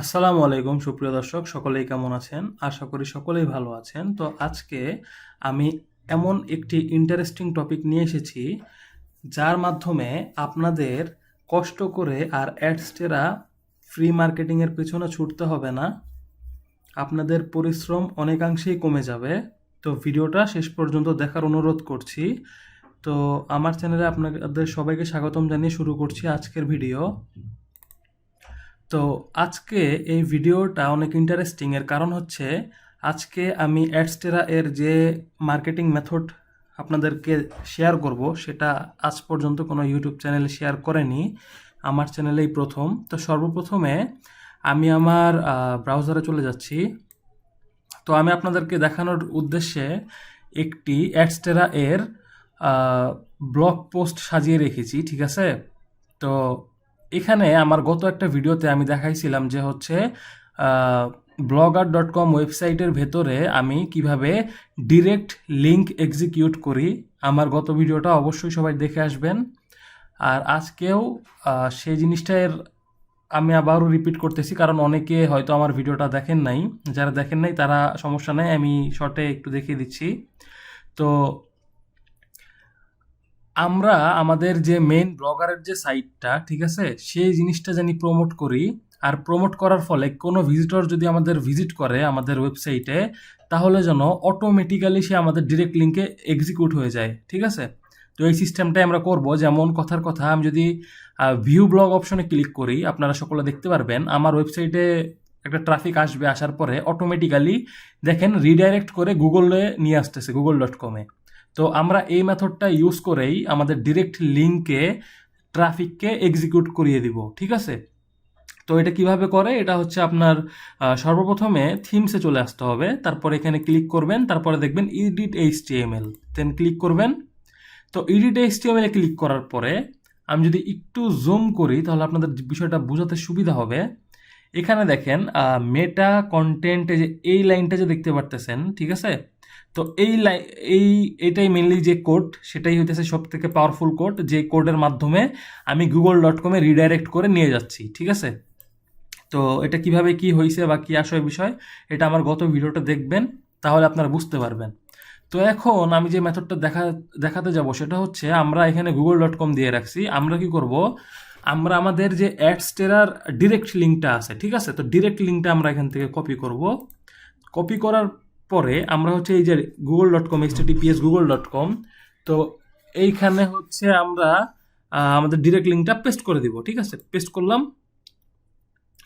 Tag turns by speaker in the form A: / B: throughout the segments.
A: আসসালামু আলাইকুম, সুপ্রিয় দর্শক, সকলেই কেমন আছেন? আশা করি সকলেই ভালো আছেন। তো আজকে আমি এমন একটি ইন্টারেস্টিং টপিক নিয়ে এসেছি, যার মাধ্যমে আপনাদের কষ্ট করে আর অ্যাডস্টেরা ফ্রি মার্কেটিংয়ের পেছনে ছুটতে হবে না। আপনাদের পরিশ্রম অনেকাংশেই কমে যাবে। তো ভিডিওটা শেষ পর্যন্ত দেখার অনুরোধ করছি। তো আমার চ্যানেলে আপনাদের সবাইকে স্বাগতম জানিয়ে শুরু করছি আজকের ভিডিও তো আজকে এই ভিডিওটা অনেক ইন্টারেস্টিং এর কারণ হচ্ছে, আজকে আমি অ্যাডস্টেরা এর যে মার্কেটিং মেথড আপনাদেরকে শেয়ার করব, সেটা আজ পর্যন্ত কোনো ইউটিউব চ্যানেলে শেয়ার করেনি, আমার চ্যানেলেই প্রথম। তো সর্বপ্রথমে আমি আমার ব্রাউজারে চলে যাচ্ছি। তো আমি আপনাদেরকে দেখানোর উদ্দেশ্যে একটি অ্যাডস্টেরা এর ব্লগ পোস্ট সাজিয়ে রেখেছি, ঠিক আছে? তো এখানে আমার গত একটা ভিডিওতে আমি দেখাইছিলাম যে হচ্ছে ব্লগার ডট কম ওয়েবসাইটের ভেতরে আমি কীভাবে ডিরেক্ট লিঙ্ক এক্সিকিউট করি। আমার গত ভিডিওটা অবশ্যই সবাই দেখে আসবেন। আর আজকেও সেই জিনিসটার আমি আবারও রিপিট করতেছি, কারণ অনেকে হয়তো আমার ভিডিওটা দেখেন নাই। যারা দেখেন নাই, তারা সমস্যা নেই, আমি শর্টে একটু দেখিয়ে দিচ্ছি। তো আমরা আমাদের যে মেইন ব্লগারের যে সাইটটা ঠিক আছে? সেই জিনিসটা জানি প্রমোট করি। আর প্রমোট করার ফলে কোনো ভিজিটর যদি আমাদের ভিজিট করে আমাদের ওয়েবসাইটে তাহলে যেন অটোমেটিক্যালি সে আমাদের ডিরেক্ট লিঙ্কে এক্সিকিউট হয়ে যায়, ঠিক আছে? তো এই সিস্টেমটাই আমরা করব। যেমন কথার কথা, আমি যদি ভিউ ব্লগ অপশনে ক্লিক করি, আপনারা সকলে দেখতে পারবেন, আমার ওয়েবসাইটে একটা ট্রাফিক আসবে, আসার পরে অটোমেটিক্যালি দেখেন রিডাইরেক্ট করে গুগলে নিয়ে আসতেছে গুগল ডট কমে তো আমরা এই মেথডটা ইউজ করেই আমাদের ডিরেক্ট লিঙ্কে ট্রাফিককে এক্সিকিউট করিয়ে দিব, ঠিক আছে? তো এটা কীভাবে করে? এটা হচ্ছে আপনার সর্বপ্রথমে থিমসে চলে আসতে হবে, তারপর এখানে ক্লিক করবেন, তারপরে দেখবেন edit H T M L then click করবেন। তো edit H T M L click করার পরে আমি যদি একটু জুম করি, তাহলে আপনাদের বিষয়টা বোঝাতে সুবিধা হবে। এখানে দেখেন মেটা কন্টেন্টে যে এই লাইনটা যে দেখতে পারতেছেন, ঠিক আছে? তো এই লাই, এই, এটাই মেনলি যে কোড সেটাই হইতেছে সব থেকে পাওয়ারফুল কোড যে কোডের মাধ্যমে আমি গুগল ডট কমে রিডাইরেক্ট করে নিয়ে যাচ্ছি, ঠিক আছে? তো এটা কীভাবে কি হয়েছে বা কী আসলে বিষয়, এটা আমার গত ভিডিওটা দেখবেন, তাহলে আপনারা বুঝতে পারবেন। তো এখন আমি যে মেথডটা দেখা, দেখাতে যাব, সেটা হচ্ছে আমরা এখানে গুগল ডট কম দিয়ে রাখছি, আমরা কি করব? আমরা আমাদের যে অ্যাডস্টেরার ডিরেক্ট লিঙ্কটা আছে, ঠিক আছে? তো ডিরেক্ট লিঙ্কটা আমরা এখান থেকে কপি করব। কপি করার পরে আমরা হচ্ছে এই যে Google dot com HTTPS Google dot com তো এইখানে হচ্ছে আমরা আমাদের ডিরেক্ট লিঙ্কটা পেস্ট করে দিব, ঠিক আছে? পেস্ট করলাম,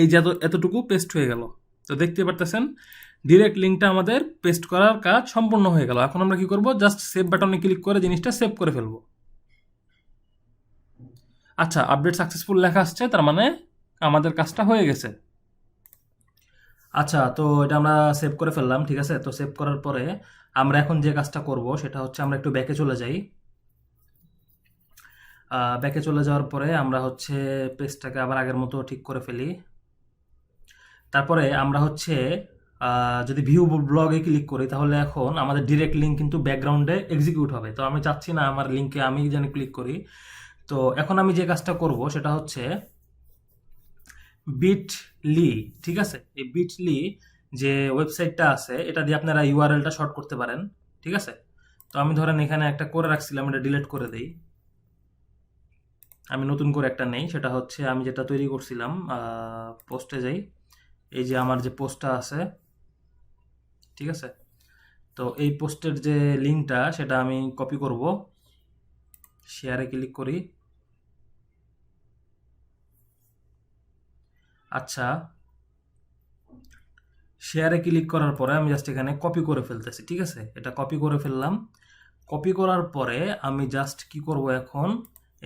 A: এই যে এত, এতটুকু পেস্ট হয়ে গেল। তো দেখতে পারতেছেন ডিরেক্ট লিঙ্কটা আমাদের পেস্ট করার কাজ সম্পূর্ণ হয়ে গেল। এখন আমরা কি করব? জাস্ট সেভ বাটনে ক্লিক করে জিনিসটা সেভ করে ফেলব। আচ্ছা আপডেট সাকসেসফুল লেখা আসছে, তার মানে আমাদের কাজটা হয়ে গেছে। আচ্ছা তো এটা আমরা সেভ করে ফেললাম, ঠিক আছে? তো সেভ করার পরে আমরা এখন যে কাজটা করব সেটা হচ্ছে আমরা একটু ব্যাকে চলে যাই। ব্যাকে চলে যাওয়ার পরে আমরা হচ্ছে পেজটাকে আবার আগের মতো ঠিক করে ফেলি। তারপরে আমরা হচ্ছে যদি ভিউ ব্লগে ক্লিক করি, তাহলে এখন আমাদের ডিরেক্ট লিঙ্ক কিন্তু ব্যাকগ্রাউন্ডে এক্সিকিউট হবে। তো আমি চাচ্ছি না আমার লিঙ্কে আমি যেন ক্লিক করি। তো এখন আমি যে কাজটা করব সেটা হচ্ছে বিটলি ঠিক আছে? এই বিটলি যে ওয়েবসাইটটা আছে, এটা দিয়ে আপনারা ইউআরএলটা শর্ট করতে পারেন, ঠিক আছে? তো আমি ধরেন এখানে একটা করে রাখছিলাম, এটা ডিলিট করে দেই। আমি নতুন করে একটা নেই, সেটা হচ্ছে আমি যেটা তৈরি করছিলাম পোস্টে যাই, এই যে আমার যে পোস্টটা আছে, ঠিক আছে? তো এই পোস্টের যে লিঙ্কটা সেটা আমি কপি করব শেয়ারে ক্লিক করি। আচ্ছা শেয়ারে ক্লিক করার পরে আমি জাস্ট এখানে কপি করে ফেলতেছি, ঠিক আছে? এটা কপি করে ফেললাম। কপি করার পরে আমি জাস্ট কি করব এখন?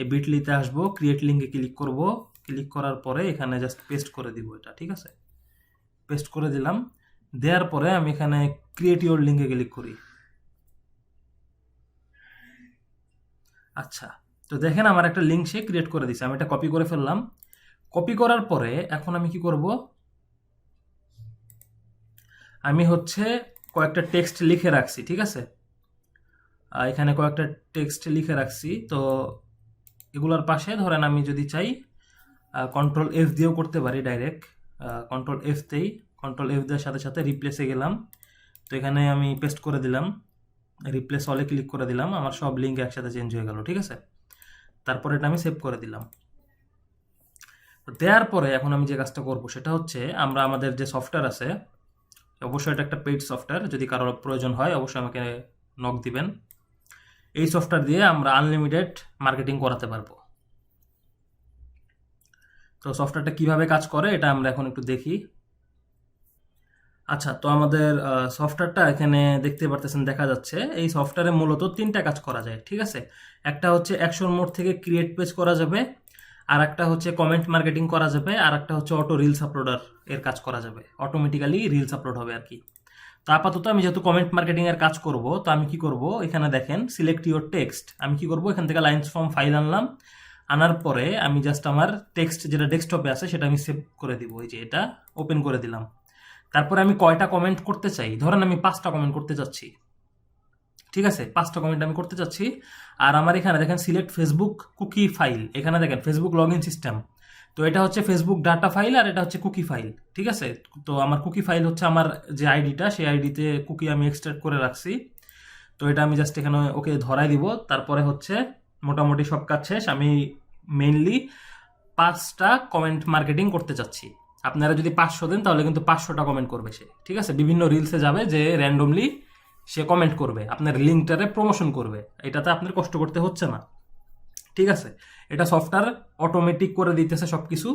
A: এই বিটলিতে আসব ক্রিয়েট লিঙ্কে ক্লিক করব। ক্লিক করার পরে এখানে জাস্ট পেস্ট করে দিব এটা, ঠিক আছে? পেস্ট করে দিলাম। দেওয়ার পরে আমি এখানে ক্রিয়েট ইওর লিঙ্কে ক্লিক করি। আচ্ছা তো দেখেন আমার একটা লিঙ্ক সে ক্রিয়েট করে দিছে, আমি এটা কপি করে ফেললাম। কপি করার পরে এখন আমি কি করব? আমি হচ্ছে কয়েকটা টেক্সট লিখে রাখছি, ঠিক আছে? এখানে কয়েকটা টেক্সট লিখে রাখছি। তো এগুলোর পাশে ধরেন আমি যদি চাই কন্ট্রোল এফ দিয়েও করতে পারি ডাইরেক্ট কন্ট্রোল এফতেই কন্ট্রোল এফ দেওয়ার সাথে সাথে রিপ্লেসে গেলাম। তো এখানে আমি পেস্ট করে দিলাম রিপ্লেস অলে ক্লিক করে দিলাম, আমার সব লিঙ্ক একসাথে চেঞ্জ হয়ে গেল, ঠিক আছে? তারপরে এটা আমি সেভ করে দিলাম। দেওয়ার পরে এখন আমি যে কাজটা করব সেটা হচ্ছে আমরা আমাদের যে সফটওয়্যার আছে, অবশ্যই এটা একটা পেইড সফটওয়্যার যদি কারোর প্রয়োজন হয় অবশ্যই আমাকে নক দিবেন। এই সফটওয়্যার দিয়ে আমরা আনলিমিটেড মার্কেটিং করাতে পারব। তো সফটওয়্যারটা কীভাবে কাজ করে এটা আমরা এখন একটু দেখি। আচ্ছা তো আমাদের সফটওয়্যারটা এখানে দেখতে পারতেছেন, দেখা যাচ্ছে। এই সফটওয়্যারে মূলত তিনটা কাজ করা যায়, ঠিক আছে? একটা হচ্ছে একশোর মোড থেকে ক্রিয়েট পেজ করা যাবে আর একটা হচ্ছে কমেন্ট মার্কেটিং করা যাবে আর একটা হচ্ছে অটো রিলস আপলোডার এর কাজ করা যাবে। অটোমেটিক্যালি রিলস আপলোড হবে আর কি। তো আপাতত আমি যেহেতু কমেন্ট মার্কেটিং এর কাজ করব, তো আমি কি করব? এখানে দেখেন সিলেক্ট ইউর টেক্সট আমি কি করব? এখান থেকে লাইন্স ফর্ম ফাইল আনলাম। আনার পরে আমি জাস্ট আমার টেক্সট যেটা ডেস্কটপে আছে, সেটা আমি সেভ করে দিব। এই যে এটা ওপেন করে দিলাম। তারপরে আমি কয়টা কমেন্ট করতে চাই? ধরেন আমি পাঁচটা কমেন্ট করতে চাচ্ছি ঠিক আছে? পাঁচটা কমেন্ট আমি করতে চাচ্ছি। আর আমার এখানে দেখেন সিলেক্ট ফেসবুক কুকি ফাইল এখানে দেখেন ফেসবুক লগ ইন সিস্টেম তো এটা হচ্ছে ফেসবুক ডাটা ফাইল আর এটা হচ্ছে কুকি ফাইল ঠিক আছে? তো আমার কুকি ফাইল হচ্ছে আমার যে আইডিটা সেই আইডিতে কুকি আমি এক্সট্রাক্ট করে রাখছি। তো এটা আমি জাস্ট এখানে ওকে ধরাই দিব। তারপরে হচ্ছে মোটামুটি সব কাজ শেষ। আমি মেইনলি পাঁচটা কমেন্ট মার্কেটিং করতে চাচ্ছি। আপনারা যদি পাঁচশো দেন তাহলে কিন্তু পাঁচশোটা কমেন্ট করবে সে। ঠিক আছে? বিভিন্ন রিলসে যাবে যে র্যান্ডমলি সে কমেন্ট করবে, আপনার লিঙ্কটারে প্রমোশন করবে, এটাতে আপনার কষ্ট করতে হচ্ছে না। ঠিক আছে? এটা সফটওয়্যার অটোমেটিক করে দিতেছে সব কিছু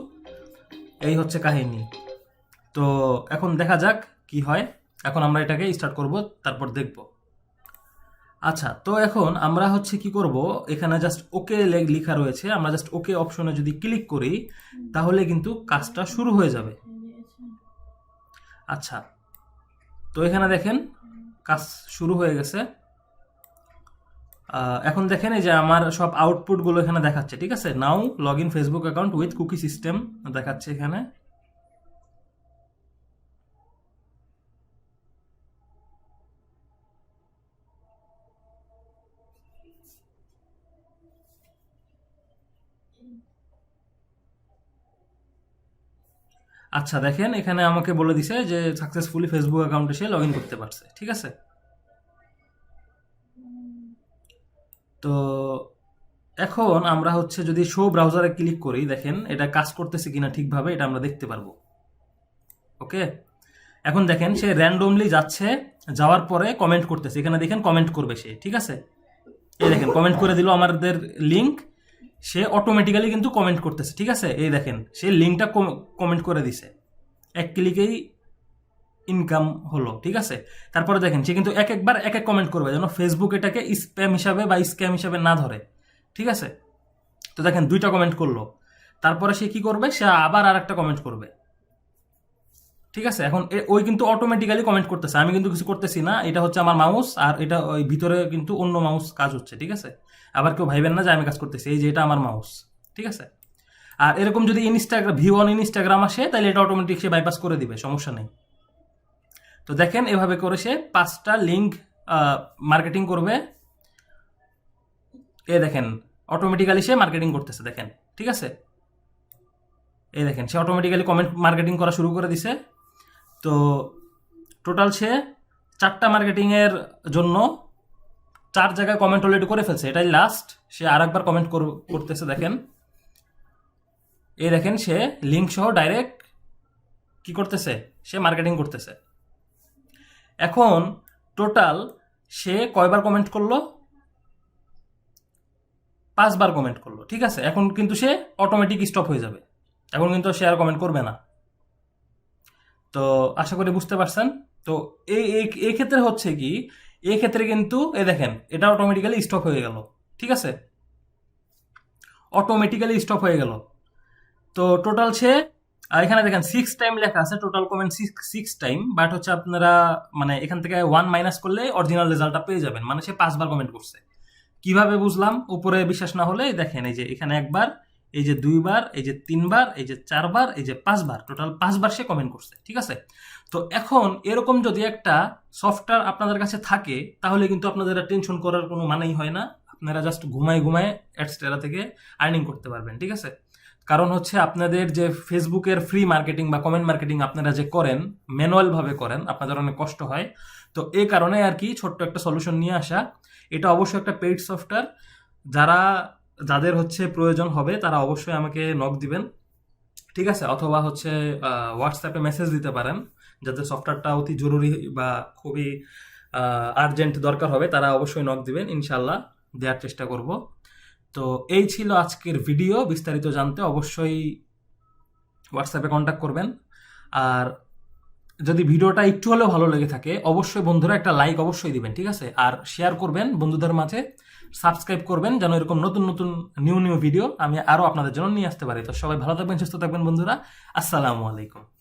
A: এই হচ্ছে কাহিনী। তো এখন দেখা যাক কি হয়। এখন আমরা এটাকে স্টার্ট করব, তারপর দেখব। আচ্ছা তো এখন আমরা হচ্ছে কি করব, এখানে জাস্ট ওকে লেখা রয়েছে, আমরা জাস্ট ওকে অপশনে যদি ক্লিক করি, তাহলে কিন্তু কাজটা শুরু হয়ে যাবে। আচ্ছা তো এখানে দেখেন কাজ শুরু হয়ে গেছে। এখন দেখেন এই যে আমার সব আউটপুটগুলো এখানে দেখাচ্ছে, ঠিক আছে? Now log in Facebook account with cookie system দেখাচ্ছে এখানে। আচ্ছা দেখেন, এখানে আমাকে বলে দিছে যে সাকসেসফুলি ফেসবুক অ্যাকাউন্টে সে লগ ইন করতে পারছে, ঠিক আছে? তো এখন আমরা হচ্ছে যদি শো ব্রাউজারে ক্লিক করি, দেখেন, এটা কাজ করতেছে কিনা ঠিকভাবে, এটা আমরা দেখতে পারব। ওকে? এখন দেখেন, সে র্যান্ডমলি যাচ্ছে, যাওয়ার পরে কমেন্ট করতেছে। এখানে দেখেন কমেন্ট করবে সে, ঠিক আছে? এই দেখেন কমেন্ট করে দিল আমাদের লিংক সে অটোমেটিক্যালি কিন্তু কমেন্ট করতেছে, ঠিক আছে? এই দেখেন, সে লিঙ্কটা কমেন্ট করে দিছে। এক ক্লিকেই ইনকাম হলো, ঠিক আছে? তারপরে দেখেন, সে কিন্তু এক একবার এক এক কমেন্ট করবে, যেন ফেসবুক এটাকে স্প্যাম হিসাবে বা স্ক্যাম হিসাবে না ধরে, ঠিক আছে? তো দেখেন, দুইটা কমেন্ট করল। তারপরে সে কি করবে? সে আবার আর একটা কমেন্ট করবে। ঠিক আছে? এখন ওই কিন্তু অটোমেটিক্যালি কমেন্ট করতেছে। আমি কিন্তু কিছু করতেছি না। এটা হচ্ছে আমার মাউস আর এটা ওই ভিতরে কিন্তু অন্য মাউস কাজ হচ্ছে, ঠিক আছে? আবার কেউ ভাইবেন না যে আমি কাজ করতেছি। এই যে এটা আমার মাউস ঠিক আছে? আর এরকম যদি ইনস্টাগ্রাম ভিউ অন ইনস্টাগ্রাম আসে, তাহলে এটা অটোমেটিক সে বাইপাস করে দিবে, সমস্যা নেই। তো দেখেন, এভাবে করে সে পাঁচটা লিঙ্ক মার্কেটিং করবে। এ দেখেন অটোমেটিক্যালি সে মার্কেটিং করতেছে, দেখেন, ঠিক আছে? এই দেখেন, সে অটোমেটিক্যালি কমেন্ট মার্কেটিং করা শুরু করে দিছে। তো টোটাল সে চারটা মার্কেটিংয়ের জন্য চার জায়গায় কমেন্ট অলরেডি করে ফেলছে। এটাই লাস্ট সে আর একবার কমেন্ট করতেছে, দেখেন। এই দেখেন সে লিঙ্ক সহ ডাইরেক্ট কি করতেছে? সে মার্কেটিং করতেছে। এখন টোটাল সে কয়বার কমেন্ট করল? পাঁচবার কমেন্ট করল, ঠিক আছে? এখন কিন্তু সে অটোমেটিক স্টপ হয়ে যাবে। এখন কিন্তু সে আর কমেন্ট করবে না। তো আশা করি বুঝতে পারছেন। তো এই ক্ষেত্রে হচ্ছে কি, এই ক্ষেত্রে কিন্তু এ দেখেন, এটা অটোমেটিক্যালি স্টপ হয়ে গেল, ঠিক আছে? অটোমেটিক্যালি স্টপ হয়ে গেল। তো টোটাল সে এখানে দেখেন সিক্স টাইম লেখা আছে total comment six six time but হচ্ছে আপনারা মানে এখান থেকে ওয়ান মাইনাস করলে অরিজিনাল রেজাল্টটা পেয়ে যাবেন। মানে সে পাঁচবার কমেন্ট করছে। কীভাবে বুঝলাম? উপরে বিশ্বাস না হলে দেখেন, এই যে এখানে একবার এই যে দুইবার, এই যে তিনবার, এই যে চারবার, এই যে পাঁচবার টোটাল পাঁচবার সে কমেন্ট করছে, ঠিক আছে? তো এখন এরকম যদি একটা সফটওয়্যার আপনাদের কাছে থাকে, তাহলে কিন্তু আপনাদের টেনশন করার কোনো মানেই হয় না। আপনারা জাস্ট ঘুমায় ঘুমায় অ্যাডস্টেরা থেকে আর্নিং করতে পারবেন, ঠিক আছে? কারণ হচ্ছে আপনাদের যে ফেসবুকের ফ্রি মার্কেটিং বা কমেন্ট মার্কেটিং আপনারা যে করেন ম্যানুয়ালভাবে করেন, আপনাদের অনেক কষ্ট হয়। তো এই কারণে আর কি ছোট্ট একটা সলিউশন নিয়ে আসা। এটা অবশ্যই একটা পেইড সফটওয়্যার যারা যাদের হচ্ছে প্রয়োজন হবে, তারা অবশ্যই আমাকে নক দিবেন। ঠিক আছে? অথবা হচ্ছে হোয়াটসঅ্যাপে মেসেজ দিতে পারেন যাদের সফটওয়্যারটা অতি জরুরি বা খুবই আর্জেন্ট দরকার হবে, তারা অবশ্যই নক দিবেন। ইনশাল্লাহ দেওয়ার চেষ্টা করব। তো এই ছিল আজকের ভিডিও বিস্তারিত জানতে অবশ্যই হোয়াটসঅ্যাপে কন্ট্যাক্ট করবেন। আর যদি ভিডিওটা একটু হলেও ভালো লেগে থাকে, অবশ্যই বন্ধুরা একটা লাইক অবশ্যই দিবেন, ঠিক আছে? আর শেয়ার করবেন বন্ধুদের মাঝে। সাবস্ক্রাইব করবেন যেন এরকম নতুন নতুন নিউ নিউ ভিডিও আমি আরও আপনাদের জন্য নিয়ে আসতে পারি। তো সবাই ভালো থাকবেন, সুস্থ থাকবেন বন্ধুরা। আসসালামু আলাইকুম।